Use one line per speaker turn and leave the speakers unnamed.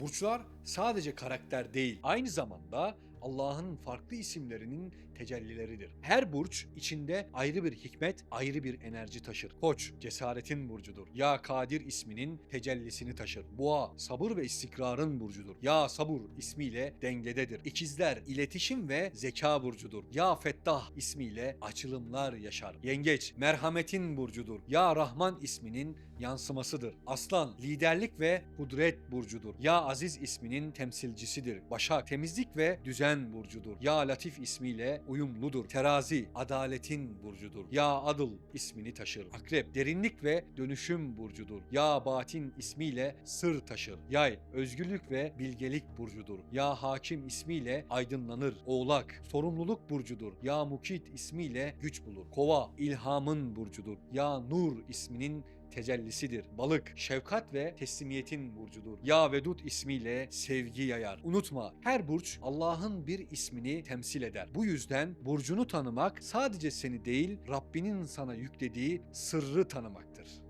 Burçlar sadece karakter değil, aynı zamanda Allah'ın farklı isimlerinin tecellileridir. Her burç içinde ayrı bir hikmet, ayrı bir enerji taşır. Koç cesaretin burcudur. Ya Kadir isminin tecellisini taşır. Boğa sabır ve istikrarın burcudur. Ya Sabur ismiyle dengededir. İkizler iletişim ve zeka burcudur. Ya Fettah ismiyle açılımlar yaşar. Yengeç merhametin burcudur. Ya Rahman isminin yansımasıdır. Aslan liderlik ve kudret burcudur. Ya Aziz isminin temsilcisidir. Başak temizlik ve düzen burcudur. Ya Latif ismiyle uyumludur. Terazi adaletin burcudur. Ya Adıl ismini taşır. Akrep derinlik ve dönüşüm burcudur. Ya Batin ismiyle sır taşır. Yay özgürlük ve bilgelik burcudur. Ya Hakim ismiyle aydınlanır. Oğlak sorumluluk burcudur. Ya Mukit ismiyle güç bulur. Kova ilhamın burcudur. Ya Nur isminin tecellisidir. Balık, şefkat ve teslimiyetin burcudur. Ya Vedud ismiyle sevgi yayar. Unutma, her burç Allah'ın bir ismini temsil eder. Bu yüzden burcunu tanımak sadece seni değil, Rabbinin sana yüklediği sırrı tanımaktır.